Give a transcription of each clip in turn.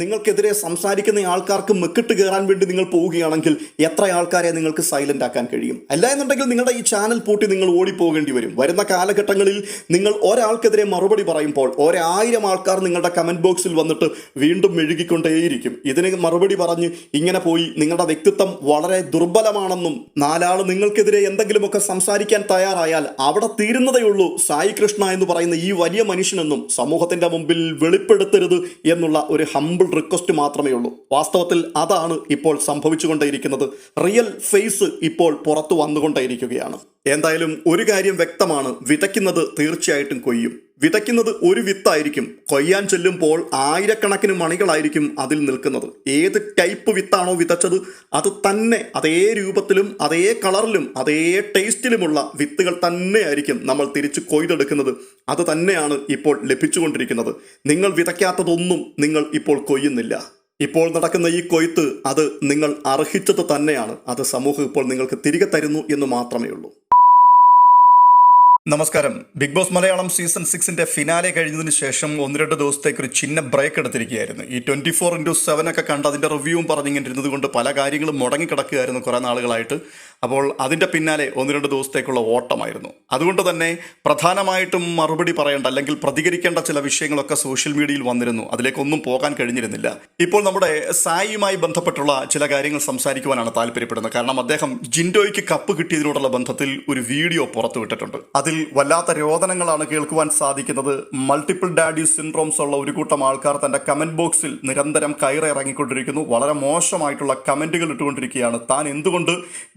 നിങ്ങൾക്കെതിരെ സംസാരിക്കുന്ന ആൾക്കാർക്ക് മെക്കിട്ട് കയറാൻ വേണ്ടി നിങ്ങൾ പോവുകയാണെങ്കിൽ എത്ര ആൾക്കാരെ നിങ്ങൾക്ക് സൈലന്റ് ആക്കാൻ കഴിയും? അല്ല എന്നുണ്ടെങ്കിൽ നിങ്ങളുടെ ഈ ചാനൽ പൂട്ടി നിങ്ങൾ ഓടിപ്പോകേണ്ടി വരും. വരുന്ന കാലഘട്ടങ്ങളിൽ നിങ്ങൾ ഒരാൾക്കെതിരെ മറുപടി പറയുമ്പോൾ ഒരായിരം ആൾക്കാർ നിങ്ങളുടെ കമന്റ് ബോക്സിൽ വന്നിട്ട് വീണ്ടും മെഴുകിക്കൊണ്ടേയിരിക്കും. ഇതിന് മറുപടി പറഞ്ഞ് ഇങ്ങനെ പോയി നിങ്ങളുടെ വ്യക്തിത്വം വളരെ ദുർബലമാണെന്നും നാലാൾ നിങ്ങൾക്കെതിരെ എന്തെങ്കിലുമൊക്കെ സംസാരിക്കാൻ തയ്യാറായാൽ അവിടെ തീരുന്നതേ ഉള്ളൂ. സായി കൃഷ്ണ എന്ന് പറയുന്ന ഈ വലിയ മനുഷ്യനെന്നും സമൂഹത്തിന്റെ മുമ്പിൽ വെളിപ്പെടുത്തരുത് എന്നുള്ള ഒരു ഹമ്പിൾ റിക്വസ്റ്റ് മാത്രമേ ഉള്ളൂ. വാസ്തവത്തിൽ അതാണ് ഇപ്പോൾ സംഭവിച്ചുകൊണ്ടേയിരിക്കുന്നത്. റിയൽ ഫേസ് ഇപ്പോൾ പുറത്തു വന്നുകൊണ്ടേയിരിക്കുകയാണ്. എന്തായാലും ഒരു കാര്യം വ്യക്തമാണ്. വിതയ്ക്കുന്നത് തീർച്ചയായിട്ടും കൊയ്യും. വിതയ്ക്കുന്നത് ഒരു വിത്തായിരിക്കും. കൊയ്യാൻ ചെല്ലുമ്പോൾ ആയിരക്കണക്കിന് മണികളായിരിക്കും അതിൽ നിൽക്കുന്നത്. ഏത് ടൈപ്പ് വിത്താണോ വിതച്ചത് അത് തന്നെ അതേ രൂപത്തിലും അതേ കളറിലും അതേ ടേസ്റ്റിലുമുള്ള വിത്തുകൾ തന്നെയായിരിക്കും നമ്മൾ തിരിച്ച് കൊയ്തെടുക്കുന്നത്. അത് തന്നെയാണ് ഇപ്പോൾ ലഭിച്ചുകൊണ്ടിരിക്കുന്നത്. നിങ്ങൾ വിതയ്ക്കാത്തതൊന്നും നിങ്ങൾ ഇപ്പോൾ കൊയ്യുന്നില്ല. ഇപ്പോൾ നടക്കുന്ന ഈ കൊയ്ത്ത് അത് നിങ്ങൾ അർഹിച്ചത് തന്നെയാണ്. അത് സമൂഹം ഇപ്പോൾ നിങ്ങൾക്ക് തിരികെ തരുന്നു എന്ന് മാത്രമേ ഉള്ളൂ. നമസ്കാരം. ബിഗ് ബോസ് മലയാളം സീസൺ സിക്സിന്റെ ഫിനാലെ കഴിഞ്ഞതിന് ശേഷം ഒന്ന് രണ്ട് ദിവസത്തേക്ക് ഒരു ചിന്ന ബ്രേക്ക് എടുത്തിരിക്കുകയായിരുന്നു. ഈ ട്വന്റി ഫോർ ഇന്റു സെവൻ ഒക്കെ കണ്ട് അതിന്റെ റിവ്യൂവും പറഞ്ഞിങ്ങനെ ഇരുന്നത് കൊണ്ട് പല കാര്യങ്ങളും മുടങ്ങിക്കിടക്കുകയായിരുന്നു കുറേ നാളുകളായിട്ട്. അപ്പോൾ അതിന്റെ പിന്നാലെ ഒന്ന് രണ്ട് ദിവസത്തേക്കുള്ള ഓട്ടമായിരുന്നു. അതുകൊണ്ട് തന്നെ പ്രധാനമായിട്ടും മറുപടി പറയേണ്ട അല്ലെങ്കിൽ പ്രതികരിക്കേണ്ട ചില വിഷയങ്ങളൊക്കെ സോഷ്യൽ മീഡിയയിൽ വന്നിരുന്നു. അതിലേക്കൊന്നും പോകാൻ കഴിഞ്ഞിരുന്നില്ല. ഇപ്പോൾ നമ്മുടെ സായിയുമായി ബന്ധപ്പെട്ടുള്ള ചില കാര്യങ്ങൾ സംസാരിക്കുവാനാണ് താല്പര്യപ്പെടുന്നത്. കാരണം അദ്ദേഹം ജിൻഡോയ്ക്ക് കപ്പ് കിട്ടിയതിനോടുള്ള ബന്ധത്തിൽ ഒരു വീഡിയോ പുറത്തുവിട്ടിട്ടുണ്ട്. അതിൽ വല്ലാത്ത രോദനങ്ങളാണ് കേൾക്കുവാൻ സാധിക്കുന്നത്. മൾട്ടിപ്പിൾ ഡാഡി സിൻഡ്രോംസ് ഉള്ള ഒരു കൂട്ടം ആൾക്കാർ തന്റെ കമന്റ് ബോക്സിൽ നിരന്തരം കയറിറങ്ങിക്കൊണ്ടിരിക്കുന്നു വളരെ മോശമായിട്ടുള്ള കമന്റുകൾ ഇട്ടുകൊണ്ടിരിക്കുകയാണ്. താൻ എന്തുകൊണ്ട്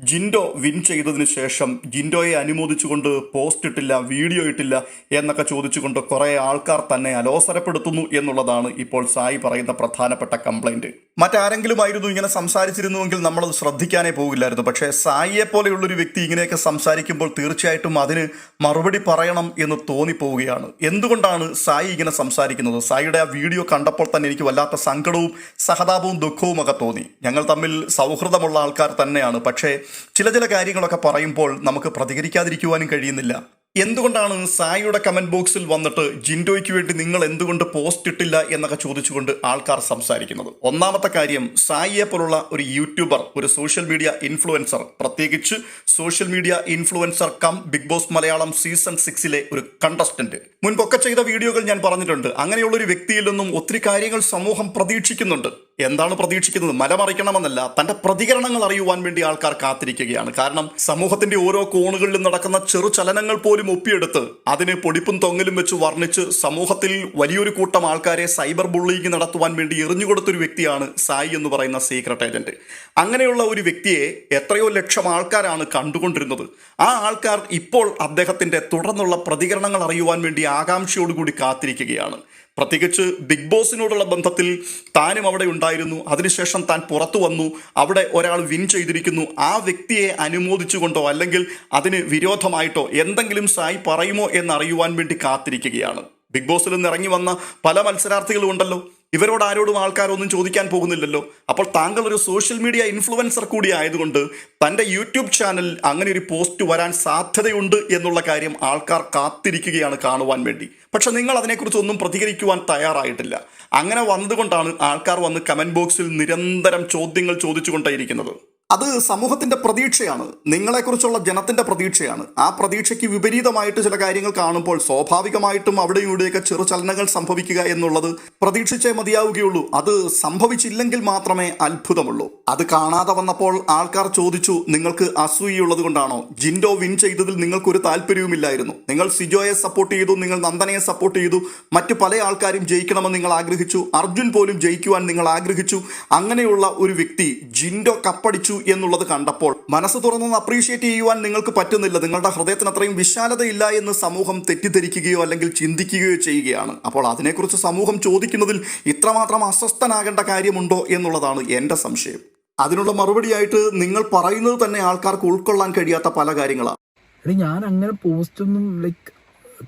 ജിൻഡോ വിൻ ചെയ്തതിന് ശേഷം ജിൻഡോയെ അനുമോദിച്ചുകൊണ്ട് പോസ്റ്റ് ഇട്ടില്ല വീഡിയോ ഇട്ടില്ല എന്നൊക്കെ ചോദിച്ചുകൊണ്ട് കുറേ ആൾക്കാർ തന്നെ അലോസരപ്പെടുത്തുന്നു എന്നുള്ളതാണ് ഇപ്പോൾ സായി പറയുന്ന പ്രധാനപ്പെട്ട കംപ്ലൈന്റ് മറ്റാരെങ്കിലും ആയിരുന്നു ഇങ്ങനെ സംസാരിച്ചിരുന്നുവെങ്കിൽ നമ്മളത് ശ്രദ്ധിക്കാനേ പോകില്ലായിരുന്നു. പക്ഷേ സായിയെ പോലെയുള്ളൊരു വ്യക്തി ഇങ്ങനെയൊക്കെ സംസാരിക്കുമ്പോൾ തീർച്ചയായിട്ടും അതിന് മറുപടി പറയണം എന്ന് തോന്നിപ്പോവുകയാണ്. എന്തുകൊണ്ടാണ് സായി ഇങ്ങനെ സംസാരിക്കുന്നത്? സായിയുടെ ആ വീഡിയോ കണ്ടപ്പോൾ തന്നെ എനിക്ക് വല്ലാത്ത സങ്കടവും സഹതാപവും ദുഃഖവും ഒക്കെ തോന്നി. ഞങ്ങൾ തമ്മിൽ സൗഹൃദമുള്ള ആൾക്കാർ തന്നെയാണ്. പക്ഷേ ചില ചില കാര്യങ്ങളൊക്കെ പറയുമ്പോൾ നമുക്ക് പ്രതികരിക്കാതിരിക്കുവാനും കഴിയുന്നില്ല. എന്തുകൊണ്ടാണ് സായിയുടെ കമന്റ് ബോക്സിൽ വന്നിട്ട് ജിൻഡോയ്ക്ക് വേണ്ടി നിങ്ങൾ എന്തുകൊണ്ട് പോസ്റ്റ് ഇട്ടില്ല എന്നൊക്കെ ചോദിച്ചുകൊണ്ട് ആൾക്കാർ സംസാരിക്കുന്നത്? ഒന്നാമത്തെ കാര്യം സായിയെ പോലുള്ള ഒരു യൂട്യൂബർ ഒരു സോഷ്യൽ മീഡിയ ഇൻഫ്ലുവൻസർ പ്രത്യേകിച്ച് social media influencer cum big boss Malayalam season സിക്സിലെ ഒരു കണ്ടസ്റ്റന്റ് മുൻപൊക്കെ ചെയ്ത വീഡിയോകൾ ഞാൻ പറഞ്ഞിട്ടുണ്ട്. അങ്ങനെയുള്ള ഒരു വ്യക്തിയിൽ നിന്നും ഒത്തിരി കാര്യങ്ങൾ സമൂഹം പ്രതീക്ഷിക്കുന്നുണ്ട്. എന്താണ് പ്രതീക്ഷിക്കുന്നത്? മലമറിക്കണമെന്നല്ല തന്റെ പ്രതികരണങ്ങൾ അറിയുവാൻ വേണ്ടി ആൾക്കാർ കാത്തിരിക്കുകയാണ്. കാരണം സമൂഹത്തിന്റെ ഓരോ കോണുകളിലും നടക്കുന്ന ചെറു ചലനങ്ങൾ പോലും ഒപ്പിയെടുത്ത് അതിനെ പൊടിപ്പും തൊങ്ങലും വെച്ച് വർണിച്ച് സമൂഹത്തിൽ വലിയൊരു കൂട്ടം ആൾക്കാരെ സൈബർ ബുള്ളിങ് നടത്തുവാൻ വേണ്ടി എറിഞ്ഞുകൊടുത്തൊരു വ്യക്തിയാണ് സായി എന്ന് പറയുന്ന സീക്രട്ട് ഏജന്റ്. അങ്ങനെയുള്ള ഒരു വ്യക്തിയെ എത്രയോ ലക്ഷം ആൾക്കാരാണ് കണ്ടുകൊണ്ടിരുന്നത്. ആ ആൾക്കാർ ഇപ്പോൾ അദ്ദേഹത്തിന്റെ തുടർന്നുള്ള പ്രതികരണങ്ങൾ അറിയുവാൻ വേണ്ടി ആകാംക്ഷയോടുകൂടി കാത്തിരിക്കുകയാണ്. പ്രത്യേകിച്ച് ബിഗ് ബോസിനോടുള്ള ബന്ധത്തിൽ താനും അവിടെ ഉണ്ടായിരുന്നു. അതിനുശേഷം താൻ പുറത്തു വന്നു. അവിടെ ഒരാൾ വിൻ ചെയ്തിരിക്കുന്നു. ആ വ്യക്തിയെ അനുമോദിച്ചുകൊണ്ടോ അല്ലെങ്കിൽ അതിന് വിരോധമായിട്ടോ എന്തെങ്കിലും സായി പറയുമോ എന്നറിയുവാൻ വേണ്ടി കാത്തിരിക്കുകയാണ്. ബിഗ് ബോസിൽ നിന്ന് ഇറങ്ങി വന്ന പല മത്സരാർത്ഥികളും ഉണ്ടല്ലോ. ഇവരോട് ആരോടും ആൾക്കാരൊന്നും ചോദിക്കാൻ പോകുന്നില്ലല്ലോ. അപ്പോൾ താങ്കൾ ഒരു സോഷ്യൽ മീഡിയ ഇൻഫ്ലുവൻസർ കൂടി ആയതുകൊണ്ട് തന്റെ യൂട്യൂബ് ചാനൽ അങ്ങനെ ഒരു പോസ്റ്റ് വരാൻ സാധ്യതയുണ്ട് എന്നുള്ള കാര്യം ആൾക്കാർ കാത്തിരിക്കുകയാണ് കാണുവാൻ വേണ്ടി. പക്ഷെ നിങ്ങൾ അതിനെക്കുറിച്ച് ഒന്നും പ്രതികരിക്കുവാൻ തയ്യാറായിട്ടില്ല. അങ്ങനെ വന്നതുകൊണ്ടാണ് ആൾക്കാർ വന്ന് കമന്റ് ബോക്സിൽ നിരന്തരം ചോദ്യങ്ങൾ ചോദിച്ചുകൊണ്ടേയിരിക്കുന്നത്. അത് സമൂഹത്തിന്റെ പ്രതീക്ഷയാണ്. നിങ്ങളെക്കുറിച്ചുള്ള ജനത്തിന്റെ പ്രതീക്ഷയാണ്. ആ പ്രതീക്ഷയ്ക്ക് വിപരീതമായിട്ട് ചില കാര്യങ്ങൾ കാണുമ്പോൾ സ്വാഭാവികമായിട്ടും അവിടെയും ഇവിടെയൊക്കെ ചെറു ചലനങ്ങൾ സംഭവിക്കുക എന്നുള്ളത് പ്രതീക്ഷിച്ചേ മതിയാവുകയുള്ളൂ. അത് സംഭവിച്ചില്ലെങ്കിൽ മാത്രമേ അത്ഭുതമുള്ളൂ. അത് കാണാതെ വന്നപ്പോൾ ആൾക്കാർ ചോദിച്ചു നിങ്ങൾക്ക് അസൂയുള്ളത് കൊണ്ടാണോ? ജിൻഡോ വിൻ ചെയ്തതിൽ നിങ്ങൾക്കൊരു താല്പര്യവുമില്ലായിരുന്നു. നിങ്ങൾ സിജോയെ സപ്പോർട്ട് ചെയ്തു നിങ്ങൾ നന്ദനയെ സപ്പോർട്ട് ചെയ്തു മറ്റു പല ആൾക്കാരും ജയിക്കണമെന്ന് നിങ്ങൾ ആഗ്രഹിച്ചു അർജുൻ പോലും ജയിക്കുവാൻ നിങ്ങൾ ആഗ്രഹിച്ചു. അങ്ങനെയുള്ള ഒരു വ്യക്തി ജിൻഡോ കപ്പടിച്ചു എന്നുള്ളത് കണ്ടപ്പോൾ മനസ്സ് തുറന്നൊന്ന് അപ്രീഷിയേറ്റ് ചെയ്യുവാൻ നിങ്ങൾക്ക് പറ്റുന്നില്ല. നിങ്ങളുടെ ഹൃദയത്തിന് അത്രയും വിശാലതയില്ല എന്ന് സമൂഹം തെറ്റിദ്ധരിക്കുകയോ അല്ലെങ്കിൽ ചിന്തിക്കുകയോ ചെയ്യുകയാണ്. അപ്പോൾ അതിനെക്കുറിച്ച് സമൂഹം ചോദിക്കുന്നതിൽ ഇത്രമാത്രം അസ്വസ്ഥനാകേണ്ട കാര്യമുണ്ടോ എന്നുള്ളതാണ് എന്റെ സംശയം. അതിനുള്ള മറുപടിയായിട്ട് നിങ്ങൾ പറയുന്നത് തന്നെ ആൾക്കാർക്ക് ഉൾക്കൊള്ളാൻ കഴിയാത്ത പല കാര്യങ്ങളാണ് ഞാൻ അങ്ങനെ പോസ്റ്റ് ഒന്നും ലൈക്ക്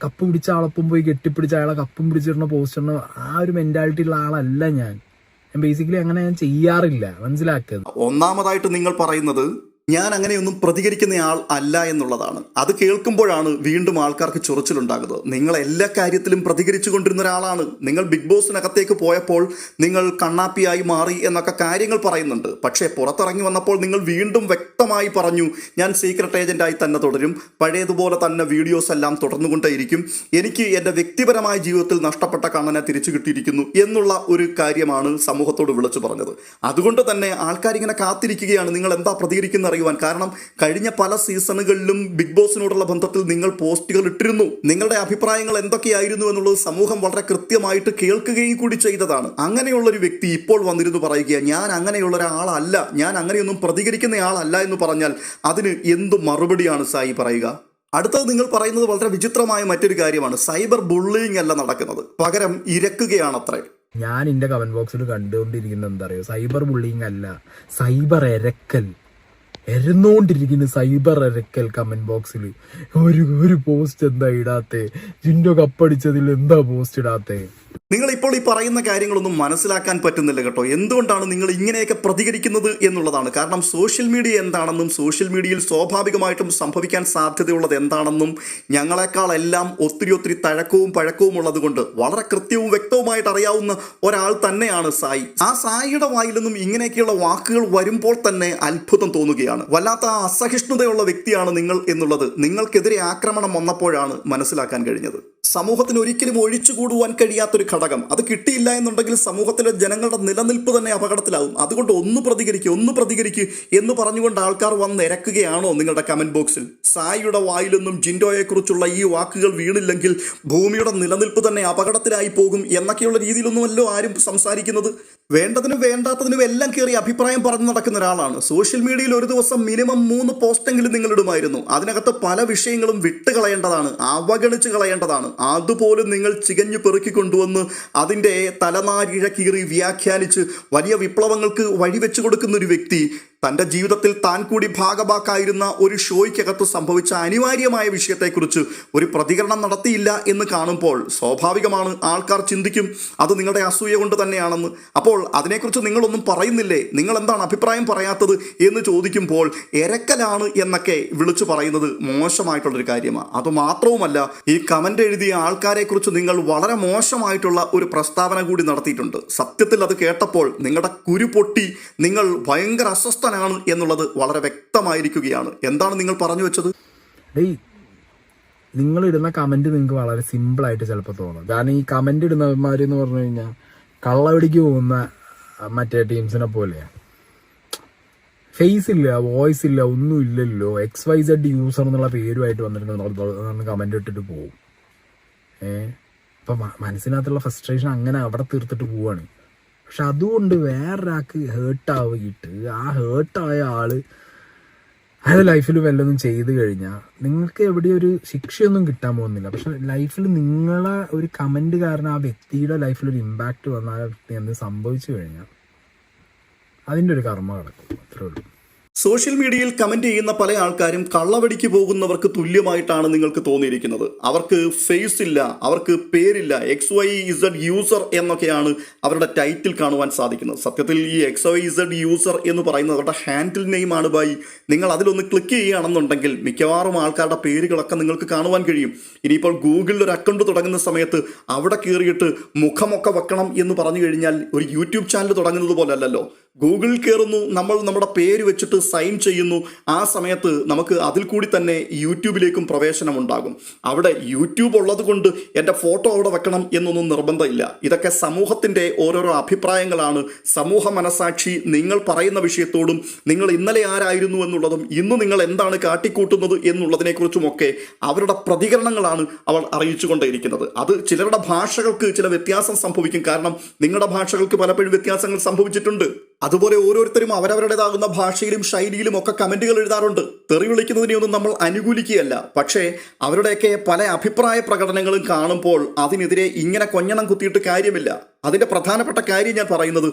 കപ്പ് പിടിച്ച ആളൊപ്പം പോയി കെട്ടിപ്പിടിച്ച അയാളെ കപ്പും പിടിച്ചിരുന്ന പോസ്റ്റ് ആ ഒരു മെന്റാലിറ്റി ഉള്ള ആളല്ല ഞാൻ. ബേസിക്കലി അങ്ങനെ ഞാൻ ചെയ്യാറില്ല. മനസ്സിലാക്കുക ഒന്നാമതായിട്ട് നിങ്ങൾ പറയുന്നത് ഞാൻ അങ്ങനെയൊന്നും പ്രതികരിക്കുന്നയാൾ അല്ല എന്നുള്ളതാണ്. അത് കേൾക്കുമ്പോഴാണ് വീണ്ടും ആൾക്കാർക്ക് ചൊറിച്ചിലുണ്ടാകുന്നത്. നിങ്ങൾ എല്ലാ കാര്യത്തിലും പ്രതികരിച്ചു കൊണ്ടിരുന്ന ഒരാളാണ്. നിങ്ങൾ ബിഗ് ബോസിനകത്തേക്ക് പോയപ്പോൾ നിങ്ങൾ കണ്ണാപ്പിയായി മാറി എന്നൊക്കെ കാര്യങ്ങൾ പറയുന്നുണ്ട്. പക്ഷേ പുറത്തിറങ്ങി വന്നപ്പോൾ നിങ്ങൾ വീണ്ടും വ്യക്തമായി പറഞ്ഞു ഞാൻ സീക്രട്ട് ഏജന്റായി തന്നെ തുടരും. പഴയതുപോലെ തന്നെ വീഡിയോസ് എല്ലാം തുടർന്നുകൊണ്ടേയിരിക്കും. എനിക്ക് എന്റെ വ്യക്തിപരമായ ജീവിതത്തിൽ നഷ്ടപ്പെട്ട കണ്ണനെ തിരിച്ചു കിട്ടിയിരിക്കുന്നു എന്നുള്ള ഒരു കാര്യമാണ് സമൂഹത്തോട് വിളിച്ചു പറഞ്ഞത്. അതുകൊണ്ട് തന്നെ ആൾക്കാരിങ്ങനെ കാത്തിരിക്കുകയാണ്. നിങ്ങൾ എന്താ പ്രതികരിക്കുന്ന അറിയുവാൻ. കാരണം കഴിഞ്ഞ പല സീസണുകളിലും ബിഗ് ബോസിനോടുള്ള ബന്ധത്തിൽ നിങ്ങൾ പോസ്റ്റുകൾ ഇട്ടിരുന്നു. നിങ്ങളുടെ അഭിപ്രായങ്ങൾ എന്തൊക്കെയായിരുന്നു എന്നുള്ളത് സമൂഹം വളരെ കൃത്യമായിട്ട് കേൾക്കുകയും കൂടി ചെയ്തതാണ്. അങ്ങനെയുള്ള ഒരു വ്യക്തി ഇപ്പോൾ വന്നിരുന്നു പറയുക ഞാൻ അങ്ങനെയുള്ള ഒരാളല്ല ഞാൻ അങ്ങനെയൊന്നും പ്രതികരിക്കുന്ന ആളല്ല എന്ന് പറഞ്ഞാൽ അതിന് എന്ത് മറുപടിയാണ് സായി പറയുക? അടുത്തത് നിങ്ങൾ പറയുന്നത് വളരെ വിചിത്രമായ മറ്റൊരു കാര്യമാണ്. സൈബർ ബുള്ളിങ് അല്ല നടക്കുന്നത്. പകരം ഇരക്കുകയാണത്രേ. ഞാൻ എന്റെ കമന്റ് ബോക്സിൽ കണ്ടുകൊണ്ടിരിക്കുന്നത് എന്താ പറയുക സൈബർ ബുള്ളിങ് അല്ല. സൈബർ എരക്കൽ. എരന്നോണ്ടിരിക്കുന്ന സൈബർ അരക്കൽ കമന്റ് ബോക്സിൽ ഒരു ഒരു പോസ്റ്റ് എന്താ ഇടാത്തെ? ജിൻഡോ കപ്പടിച്ചതിൽ എന്താ പോസ്റ്റ് ഇടാത്തെ? നിങ്ങൾ ഇപ്പോൾ ഈ പറയുന്ന കാര്യങ്ങളൊന്നും മനസ്സിലാക്കാൻ പറ്റുന്നില്ല കേട്ടോ. എന്തുകൊണ്ടാണ് നിങ്ങൾ ഇങ്ങനെയൊക്കെ പ്രതികരിക്കുന്നത് എന്നുള്ളതാണ്. കാരണം സോഷ്യൽ മീഡിയ എന്താണെന്നും സോഷ്യൽ മീഡിയയിൽ സ്വാഭാവികമായിട്ടും സംഭവിക്കാൻ സാധ്യതയുള്ളത് എന്താണെന്നും ഞങ്ങളെക്കാളെല്ലാം ഒത്തിരി ഒത്തിരി തഴക്കവും പഴക്കവും ഉള്ളതുകൊണ്ട് വളരെ കൃത്യവും വ്യക്തവുമായിട്ട് അറിയാവുന്ന ഒരാൾ തന്നെയാണ് സായി. ആ സായിയുടെ വായിൽ നിന്നും ഇങ്ങനെയൊക്കെയുള്ള വാക്കുകൾ വരുമ്പോൾ തന്നെ അത്ഭുതം തോന്നുകയാണ്. വല്ലാത്ത അസഹിഷ്ണുതയുള്ള വ്യക്തിയാണ് നിങ്ങൾ എന്നുള്ളത് നിങ്ങൾക്കെതിരെ ആക്രമണം വന്നപ്പോഴാണ് മനസ്സിലാക്കാൻ കഴിഞ്ഞത്. സമൂഹത്തിന് ഒരിക്കലും ഒഴിച്ചുകൂടുവാൻ കഴിയാത്തൊരു ഘടകം. അത് കിട്ടിയില്ല എന്നുണ്ടെങ്കിൽ സമൂഹത്തിലെ ജനങ്ങളുടെ നിലനിൽപ്പ് തന്നെ അപകടത്തിലാവും. അതുകൊണ്ട് ഒന്ന് പ്രതികരിക്കുക ഒന്ന് പ്രതികരിക്കുക എന്ന് പറഞ്ഞുകൊണ്ട് ആൾക്കാർ വന്ന് ഇരക്കുകയാണോ നിങ്ങളുടെ കമന്റ് ബോക്സിൽ സായിയുടെ വായിലൊന്നും ജിൻഡോയെക്കുറിച്ചുള്ള ഈ വാക്കുകൾ വീണില്ലെങ്കിൽ ഭൂമിയുടെ നിലനിൽപ്പ് തന്നെ അപകടത്തിലായി പോകും എന്നൊക്കെയുള്ള രീതിയിലൊന്നുമല്ലോ ആരും സംസാരിക്കുന്നത്? വേണ്ടതിനും വേണ്ടാത്തതിനും എല്ലാം കയറി അഭിപ്രായം പറഞ്ഞു നടക്കുന്ന ഒരാളാണ്. സോഷ്യൽ മീഡിയയിൽ ഒരു ദിവസം മിനിമം മൂന്ന് പോസ്റ്റെങ്കിലും നിങ്ങളിടുമായിരുന്നു അതിനകത്ത് പല വിഷയങ്ങളും വിട്ടുകളയേണ്ടതാണ് അവഗണിച്ച് കളയേണ്ടതാണ്. അതുപോലും നിങ്ങൾ ചികഞ്ഞു പെറുക്കി കൊണ്ടുവന്ന് അതിന്റെ തലനാരിഴ കീറി വ്യാഖ്യാനിച്ച് വലിയ വിപ്ലവങ്ങൾക്ക് വഴിവെച്ചു കൊടുക്കുന്ന ഒരു വ്യക്തി തന്റെ ജീവിതത്തിൽ താൻ കൂടി ഭാഗമാക്കായിരുന്ന ഒരു ഷോയ്ക്കകത്ത് സംഭവിച്ച അനിവാര്യമായ വിഷയത്തെക്കുറിച്ച് ഒരു പ്രതികരണം നടത്തിയില്ല എന്ന് കാണുമ്പോൾ സ്വാഭാവികമാണ് ആൾക്കാർ ചിന്തിക്കും അത് നിങ്ങളുടെ അസൂയ കൊണ്ട് തന്നെയാണെന്ന്. അപ്പോൾ അതിനെക്കുറിച്ച് നിങ്ങളൊന്നും പറയുന്നില്ലേ? നിങ്ങൾ എന്താണ് അഭിപ്രായം പറയാത്തത് എന്ന് ചോദിക്കുമ്പോൾ എരക്കലാണ് എന്നൊക്കെ വിളിച്ചു പറയുന്നത് മോശമായിട്ടുള്ളൊരു കാര്യമാണ് അത് മാത്രവുമല്ല ഈ കമന്റ് എഴുതിയ ആൾക്കാരെക്കുറിച്ച് നിങ്ങൾ വളരെ മോശമായിട്ടുള്ള ഒരു പ്രസ്താവന കൂടി നടത്തിയിട്ടുണ്ട്. സത്യത്തിൽ അത് കേട്ടപ്പോൾ നിങ്ങളുടെ കുരു പൊട്ടി നിങ്ങൾ ഭയങ്കര അസ്വസ്ഥനാണ് എന്നുള്ളത് വളരെ വ്യക്തമായിരിക്കുകയാണ്. എന്താണ് നിങ്ങൾ പറഞ്ഞു വെച്ചത്? നിങ്ങൾ ഇടുന്ന കമന്റ് നിങ്ങൾക്ക് വളരെ സിമ്പിൾ ആയിട്ട് ചിലപ്പോൾ തോന്നും. കാരണം ഈ കമന്റ് ഇടുന്നവന്മാർ എന്ന് പറഞ്ഞു കഴിഞ്ഞാൽ കള്ളവടിക്ക് പോകുന്ന മറ്റേ ടീംസിനെ പോലെയാണ് ഫേസ് ഇല്ല വോയിസ് ഇല്ല ഒന്നും ഇല്ലല്ലോ. എക്സ് വൈ സെഡ് യൂസർ എന്നുള്ള പേരുമായിട്ട് വന്നിട്ട് കമന്റ് ഇട്ടിട്ട് പോകും ഏഹ് അപ്പൊ മനസ്സിനകത്തുള്ള ഫ്രസ്ട്രേഷൻ അങ്ങനെ അവിടെ തീർത്തിട്ട് പോവാണ്. പക്ഷെ അതുകൊണ്ട് വേറൊരാൾക്ക് ഹേർട്ടാവുകയിട്ട് ആ ഹേർട്ടായ ആൾ അയാളുടെ ലൈഫിൽ വല്ലതും ചെയ്തു കഴിഞ്ഞാൽ നിങ്ങൾക്ക് എവിടെയൊരു ഒരു ശിക്ഷയൊന്നും കിട്ടാൻ പോകുന്നില്ല. പക്ഷെ ലൈഫിൽ നിങ്ങളെ ഒരു കമന്റ് കാരണം ആ വ്യക്തിയുടെ ലൈഫിൽ ഒരു ഇമ്പാക്റ്റ് വന്ന ആ വ്യക്തി എന്ത് സംഭവിച്ചു കഴിഞ്ഞാൽ അതിന്റെ ഒരു കർമ്മ കിടക്കും അത്രേ ഉള്ളൂ. സോഷ്യൽ മീഡിയയിൽ കമന്റ് ചെയ്യുന്ന പല ആൾക്കാരും കള്ളവടിക്ക് പോകുന്നവർക്ക് തുല്യമായിട്ടാണ് നിങ്ങൾക്ക് തോന്നിയിരിക്കുന്നത്. അവർക്ക് ഫേസ് ഇല്ല അവർക്ക് പേരില്ല എക്സ് വൈ ഇസഡ് യൂസർ എന്നൊക്കെയാണ് അവരുടെ ടൈറ്റിൽ കാണുവാൻ സാധിക്കുന്നത്. സത്യത്തിൽ ഈ എക്സ് വൈ ഇസഡ് യൂസർ എന്ന് പറയുന്നത് അവരുടെ ഹാൻഡിൽ നെയിം ആണ് ബൈ നിങ്ങൾ അതിലൊന്ന് ക്ലിക്ക് ചെയ്യുകയാണെന്നുണ്ടെങ്കിൽ മിക്കവാറും ആൾക്കാരുടെ പേരുകളൊക്കെ നിങ്ങൾക്ക് കാണുവാൻ കഴിയും. ഇനിയിപ്പോൾ ഗൂഗിളിൽ ഒരു അക്കൗണ്ട് തുടങ്ങുന്ന സമയത്ത് അവിടെ കയറിയിട്ട് മുഖമൊക്കെ വെക്കണം എന്ന് പറഞ്ഞു കഴിഞ്ഞാൽ ഒരു യൂട്യൂബ് ചാനൽ തുടങ്ങുന്നത് പോലെ ഗൂഗിളിൽ കയറുന്നു നമ്മൾ നമ്മുടെ പേര് വെച്ചിട്ട് സൈൻ ചെയ്യുന്നു. ആ സമയത്ത് നമുക്ക് അതിൽ കൂടി തന്നെ യൂട്യൂബിലേക്കും പ്രവേശനം ഉണ്ടാകും. അവിടെ യൂട്യൂബ് ഉള്ളത് കൊണ്ട് എന്റെ ഫോട്ടോ അവിടെ വെക്കണം എന്നൊന്നും നിർബന്ധമില്ല. ഇതൊക്കെ സമൂഹത്തിന്റെ ഓരോരോ അഭിപ്രായങ്ങളാണ്. സമൂഹ മനസാക്ഷി നിങ്ങൾ പറയുന്ന വിഷയത്തോടും നിങ്ങൾ ഇന്നലെ ആരായിരുന്നു എന്നുള്ളതും ഇന്ന് നിങ്ങൾ എന്താണ് കാട്ടിക്കൂട്ടുന്നത് എന്നുള്ളതിനെക്കുറിച്ചുമൊക്കെ അവരുടെ പ്രതികരണങ്ങളാണ് അവൾ അറിയിച്ചു കൊണ്ടേയിരിക്കുന്നത് അത് ചിലരുടെ ഭാഷകൾക്ക് ചില വ്യത്യാസം സംഭവിക്കും. കാരണം നിങ്ങളുടെ ഭാഷകൾക്ക് പലപ്പോഴും വ്യത്യാസങ്ങൾ സംഭവിച്ചിട്ടുണ്ട്. അതുപോലെ ഓരോരുത്തരും അവരവരുടേതാകുന്ന ഭാഷയിലും ശൈലിയിലും ഒക്കെ കമന്റുകൾ എഴുതാറുണ്ട്. തെറി വിളിക്കുന്നതിനെയൊന്നും നമ്മൾ അനുകൂലിക്കുകയല്ല. പക്ഷേ അവരുടെയൊക്കെ പല അഭിപ്രായ പ്രകടനങ്ങളും കാണുമ്പോൾ അതിനെതിരെ ഇങ്ങനെ കൊഞ്ഞണം കുത്തിയിട്ട് കാര്യമില്ല. അതിന്റെ പ്രധാനപ്പെട്ട കാര്യം ഞാൻ പറയുന്നത്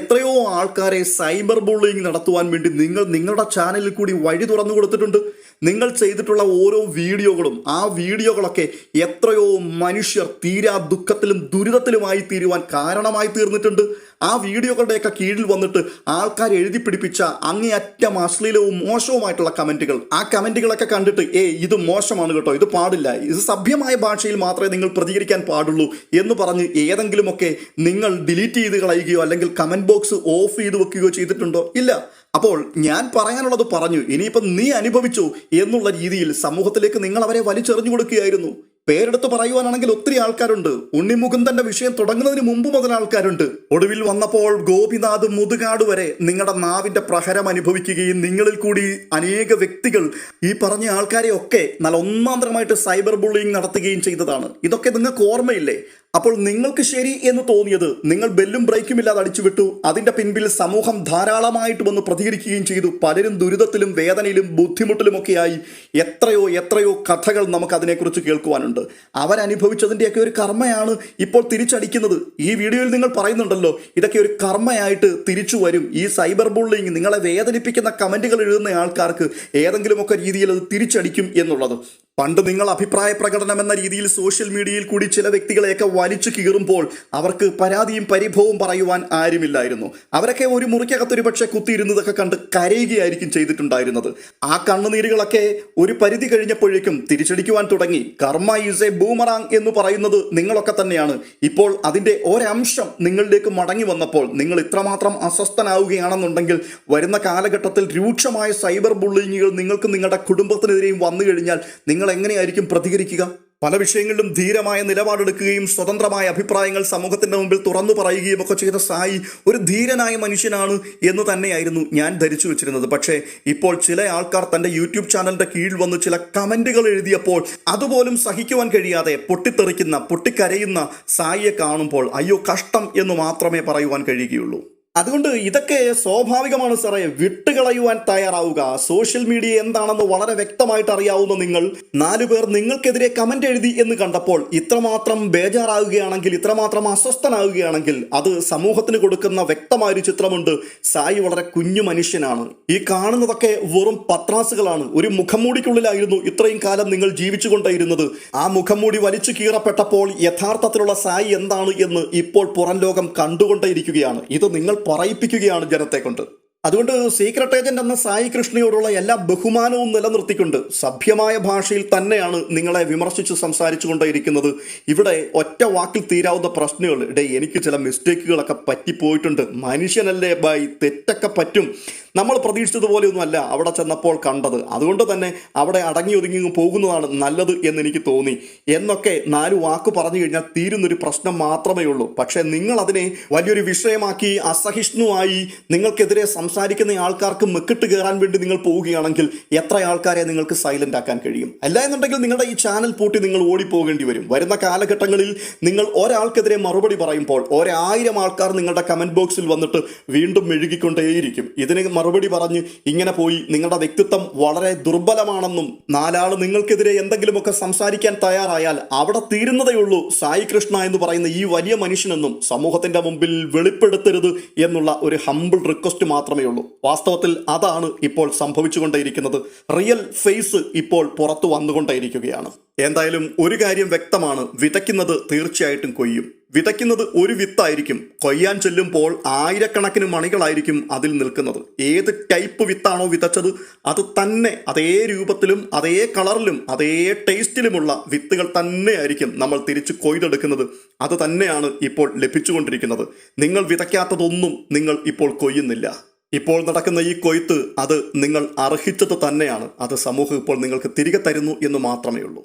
എത്രയോ ആൾക്കാരെ സൈബർ ബുള്ളിങ് നടത്തുവാൻ വേണ്ടി നിങ്ങൾ നിങ്ങളുടെ ചാനലിൽ കൂടി വഴി തുറന്നു കൊടുത്തിട്ടുണ്ട്. നിങ്ങൾ ചെയ്തിട്ടുള്ള ഓരോ വീഡിയോകളും ആ വീഡിയോകളൊക്കെ എത്രയോ മനുഷ്യർ തീരാ ദുഃഖത്തിലും ദുരിതത്തിലുമായി തീരുവാൻ കാരണമായി തീർന്നിട്ടുണ്ട് ആ വീഡിയോകളുടെയൊക്കെ കീഴിൽ വന്നിട്ട് ആൾക്കാർ എഴുതി പിടിപ്പിച്ച അങ്ങേയറ്റം അശ്ലീലവും മോശവുമായിട്ടുള്ള കമന്റുകൾ. ആ കമന്റുകളൊക്കെ കണ്ടിട്ട് ഏ ഇത് മോശമാണ് കേട്ടോ ഇത് പാടില്ല. ഇത് സഭ്യമായ ഭാഷയിൽ മാത്രമേ നിങ്ങൾ പ്രതികരിക്കാൻ പാടുള്ളൂ എന്ന് പറഞ്ഞ് ഏതെങ്കിലുമൊക്കെ നിങ്ങൾ ഡിലീറ്റ് ചെയ്ത് കളയുകയോ അല്ലെങ്കിൽ കമന്റ് ബോക്സ് ഓഫ് ചെയ്ത് വെക്കുകയോ ചെയ്തിട്ടുണ്ടോ? ഇല്ല. അപ്പോൾ ഞാൻ പറയാനുള്ളത് പറഞ്ഞു ഇനിയിപ്പം നീ അനുഭവിച്ചു എന്നുള്ള രീതിയിൽ സമൂഹത്തിലേക്ക് നിങ്ങൾ അവരെ വലിച്ചെറിഞ്ഞു കൊടുക്കുകയായിരുന്നു. പേരെടുത്ത് പറയുവാനാണെങ്കിൽ ഒത്തിരി ആൾക്കാരുണ്ട്. ഉണ്ണിമുകുന്ദന്റെ വിഷയം തുടങ്ങുന്നതിന് മുമ്പ് മുതൽ ആൾക്കാരുണ്ട്. ഒടുവിൽ വന്നപ്പോൾ ഗോപിനാഥ് മുതുകാട് വരെ നിങ്ങളുടെ നാവിന്റെ പ്രഹരം അനുഭവിക്കുകയും നിങ്ങളിൽ കൂടി അനേക വ്യക്തികൾ ഈ പറഞ്ഞ ആൾക്കാരെയൊക്കെ നല്ല ഒന്നാന്തരമായിട്ട് സൈബർ ബുള്ളിങ് നടത്തുകയും ചെയ്തതാണ്. ഇതൊക്കെ നിങ്ങൾക്ക് ഓർമ്മയില്ലേ? അപ്പോൾ നിങ്ങൾക്ക് ശരി എന്ന് തോന്നിയത് നിങ്ങൾ ബെല്ലും ബ്രേക്കും ഇല്ലാതെ അടിച്ചുവിട്ടു അതിന്റെ പിൻപിൽ സമൂഹം ധാരാളമായിട്ട് വന്ന് പ്രതികരിക്കുകയും ചെയ്തു. പലരും ദുരിതത്തിലും വേദനയിലും ബുദ്ധിമുട്ടിലുമൊക്കെയായി എത്രയോ എത്രയോ കഥകൾ നമുക്ക് അതിനെക്കുറിച്ച് കേൾക്കുവാനുണ്ട്. അവരനുഭവിച്ചതിന്റെയൊക്കെ ഒരു കർമ്മയാണ് ഇപ്പോൾ തിരിച്ചടിക്കുന്നത്. ഈ വീഡിയോയിൽ നിങ്ങൾ പറയുന്നുണ്ടല്ലോ ഇതൊക്കെ ഒരു കർമ്മയായിട്ട് തിരിച്ചു വരും. ഈ സൈബർ ബുള്ളിങ് നിങ്ങളെ വേദനിപ്പിക്കുന്ന കമന്റുകൾ എഴുതുന്ന ആൾക്കാർക്ക് ഏതെങ്കിലുമൊക്കെ രീതിയിൽ അത് തിരിച്ചടിക്കും എന്നുള്ളത്. പണ്ട് നിങ്ങൾ അഭിപ്രായ പ്രകടനം എന്ന രീതിയിൽ സോഷ്യൽ മീഡിയയിൽ കൂടി ചില വ്യക്തികളെയൊക്കെ വലിച്ചു കീറുമ്പോൾ അവർക്ക് പരാതിയും പരിഭവവും പറയുവാൻ ആരുമില്ലായിരുന്നു. അവരൊക്കെ ഒരു മുറിക്കകത്തൊരു പക്ഷേ കുത്തിയിരുന്നതൊക്കെ കണ്ട് കരയുകയായിരിക്കും ചെയ്തിട്ടുണ്ടായിരുന്നത്. ആ കണ്ണുനീരുകളൊക്കെ ഒരു പരിധി കഴിഞ്ഞപ്പോഴേക്കും തിരിച്ചടിക്കുവാൻ തുടങ്ങി. കർമ്മ ഈസ് എ ബൂമറാങ് എന്ന് പറയുന്നത് നിങ്ങളൊക്കെ തന്നെയാണ്. ഇപ്പോൾ അതിന്റെ ഒരംശം നിങ്ങളിലേക്ക് മടങ്ങി വന്നപ്പോൾ നിങ്ങൾ ഇത്രമാത്രം അസ്വസ്ഥനാവുകയാണെന്നുണ്ടെങ്കിൽ വരുന്ന കാലഘട്ടത്തിൽ രൂക്ഷമായ സൈബർ ബുള്ളിങ്ങുകൾ നിങ്ങൾക്ക് നിങ്ങളുടെ കുടുംബത്തിനെതിരെയും വന്നു കഴിഞ്ഞാൽ നിങ്ങൾ എങ്ങനെയായിരിക്കും പ്രതികരിക്കുക? പല വിഷയങ്ങളിലും ധീരമായ നിലപാടെടുക്കുകയും സ്വതന്ത്രമായ അഭിപ്രായങ്ങൾ സമൂഹത്തിന്റെ മുമ്പിൽ തുറന്നു പറയുകയും ഒക്കെ ചെയ്ത സായി ഒരു ധീരനായ മനുഷ്യനാണ് എന്ന് തന്നെയായിരുന്നു ഞാൻ ധരിച്ചു വെച്ചിരുന്നത്. പക്ഷേ ഇപ്പോൾ ചില ആൾക്കാർ തന്റെ യൂട്യൂബ് ചാനലിന്റെ കീഴിൽ വന്ന് ചില കമന്റുകൾ എഴുതിയപ്പോൾ അതുപോലും സഹിക്കുവാൻ കഴിയാതെ പൊട്ടിത്തെറിക്കുന്ന പൊട്ടിക്കരയുന്ന സായിയെ കാണുമ്പോൾ അയ്യോ കഷ്ടം എന്ന് മാത്രമേ പറയുവാൻ കഴിയുകയുള്ളൂ. അതുകൊണ്ട് ഇതൊക്കെ സ്വാഭാവികമാണ് സാറേ. വിട്ടുകളയുവാൻ തയ്യാറാവുക. സോഷ്യൽ മീഡിയ എന്താണെന്ന് വളരെ വ്യക്തമായിട്ട് അറിയാവുന്ന നിങ്ങൾ നാലു പേർ നിങ്ങൾക്കെതിരെ കമന്റ് എഴുതി എന്ന് കണ്ടപ്പോൾ ഇത്രമാത്രം ബേജാറാകുകയാണെങ്കിൽ ഇത്രമാത്രം അസ്വസ്ഥനാകുകയാണെങ്കിൽ അത് സമൂഹത്തിന് കൊടുക്കുന്ന വ്യക്തമായൊരു ചിത്രമുണ്ട്. സായി വളരെ കുഞ്ഞു മനുഷ്യനാണ്. ഈ കാണുന്നതൊക്കെ വെറും പത്രാസുകളാണ്. ഒരു മുഖംമൂടിക്കുള്ളിലായിരുന്നു ഇത്രയും കാലം നിങ്ങൾ ജീവിച്ചുകൊണ്ടേയിരുന്നത്. ആ മുഖംമൂടി വലിച്ചു കീറപ്പെട്ടപ്പോൾ യഥാർത്ഥത്തിലുള്ള സായി എന്താണ് എന്ന് ഇപ്പോൾ പുറം ലോകം കണ്ടുകൊണ്ടേയിരിക്കുകയാണ്. ഇത് നിങ്ങൾ പറയിപ്പിക്കുകയാണ് ജനത്തെ കൊണ്ട്. അതുകൊണ്ട് സീക്രട്ട് ഏജന്റ് എന്ന സായി കൃഷ്ണയോടുള്ള എല്ലാ ബഹുമാനവും നിലനിർത്തിക്കൊണ്ട് സഭ്യമായ ഭാഷയിൽ തന്നെയാണ് നിങ്ങളെ വിമർശിച്ച് സംസാരിച്ചു കൊണ്ടേയിരിക്കുന്നത് ഇവിടെ ഒറ്റ വാക്കിൽ തീരാവുന്ന പ്രശ്നങ്ങൾ ഡേ എനിക്ക് ചില മിസ്റ്റേക്കുകളൊക്കെ പറ്റിപ്പോയിട്ടുണ്ട്. മനുഷ്യനല്ലേ ബൈ തെറ്റൊക്കെ പറ്റും. നമ്മൾ പ്രതീക്ഷിച്ചതുപോലെയൊന്നുമല്ല അവിടെ ചെന്നപ്പോൾ കണ്ടത്. അതുകൊണ്ട് തന്നെ അവിടെ അടങ്ങി ഒതുങ്ങി പോകുന്നതാണ് നല്ലത് എന്ന് എനിക്ക് തോന്നി. എന്നൊക്കെ നാല് വാക്ക് പറഞ്ഞു കഴിഞ്ഞാൽ തീരുന്നൊരു പ്രശ്നം മാത്രമേ ഉള്ളൂ. പക്ഷേ നിങ്ങൾ അതിനെ വലിയൊരു വിഷയമാക്കി അസഹിഷ്ണുവായി നിങ്ങൾക്കെതിരെ സംസാരിക്കുന്ന ആൾക്കാർക്ക് മെക്കിട്ട് കയറാൻ വേണ്ടി നിങ്ങൾ പോവുകയാണെങ്കിൽ എത്ര ആൾക്കാരെ നിങ്ങൾക്ക് സൈലന്റ് ആക്കാൻ കഴിയും? അല്ല എന്നുണ്ടെങ്കിൽ നിങ്ങളുടെ ഈ ചാനൽ പൂട്ടി നിങ്ങൾ ഓടിപ്പോകേണ്ടി വരും. വരുന്ന കാലഘട്ടങ്ങളിൽ നിങ്ങൾ ഒരാൾക്കെതിരെ മറുപടി പറയുമ്പോൾ ഒരായിരം ആൾക്കാർ നിങ്ങളുടെ കമന്റ് ബോക്സിൽ വന്നിട്ട് വീണ്ടും മെഴുകിക്കൊണ്ടേയിരിക്കും. ഇതിന് മറുപടി പറഞ്ഞ് ഇങ്ങനെ പോയി നിങ്ങളുടെ വ്യക്തിത്വം വളരെ ദുർബലമാണെന്നും നാലാൾ നിങ്ങൾക്കെതിരെ എന്തെങ്കിലുമൊക്കെ സംസാരിക്കാൻ തയ്യാറായാൽ അവിടെ തീരുന്നതേ ഉള്ളൂ സായി കൃഷ്ണ എന്ന് പറയുന്ന ഈ വലിയ മനുഷ്യനെന്നും സമൂഹത്തിന്റെ മുമ്പിൽ വെളിപ്പെടുത്തരുത് എന്നുള്ള ഒരു ഹമ്പിൾ റിക്വസ്റ്റ് മാത്രമേ ഉള്ളൂ വാസ്തവത്തിൽ അതാണ് ഇപ്പോൾ സംഭവിച്ചുകൊണ്ടേയിരിക്കുന്നത്. റിയൽ ഫേസ് ഇപ്പോൾ പുറത്തു വന്നുകൊണ്ടേയിരിക്കുകയാണ്. എന്തായാലും ഒരു കാര്യം വ്യക്തമാണ്. വിതയ്ക്കുന്നത് തീർച്ചയായിട്ടും കൊയ്യും. വിതയ്ക്കുന്നത് ഒരു വിത്തായിരിക്കും. കൊയ്യാൻ ചെല്ലുമ്പോൾ ആയിരക്കണക്കിന് മണികളായിരിക്കും അതിൽ നിൽക്കുന്നത്. ഏത് ടൈപ്പ് വിത്താണോ വിതച്ചത് അത് തന്നെ അതേ രൂപത്തിലും അതേ കളറിലും അതേ ടേസ്റ്റിലുമുള്ള വിത്തുകൾ തന്നെ ആയിരിക്കും നമ്മൾ തിരിച്ച് കൊയ്തെടുക്കുന്നത്. അത് തന്നെയാണ് ഇപ്പോൾ ലഭിച്ചുകൊണ്ടിരിക്കുന്നത്. നിങ്ങൾ വിതയ്ക്കാത്തതൊന്നും നിങ്ങൾ ഇപ്പോൾ കൊയ്യുന്നില്ല. ഇപ്പോൾ നടക്കുന്ന ഈ കൊയ്ത്ത് അത് നിങ്ങൾ അർഹിച്ചത് തന്നെയാണ്. അത് സമൂഹം ഇപ്പോൾ നിങ്ങൾക്ക് തിരികെ തരുന്നു എന്ന് മാത്രമേ ഉള്ളൂ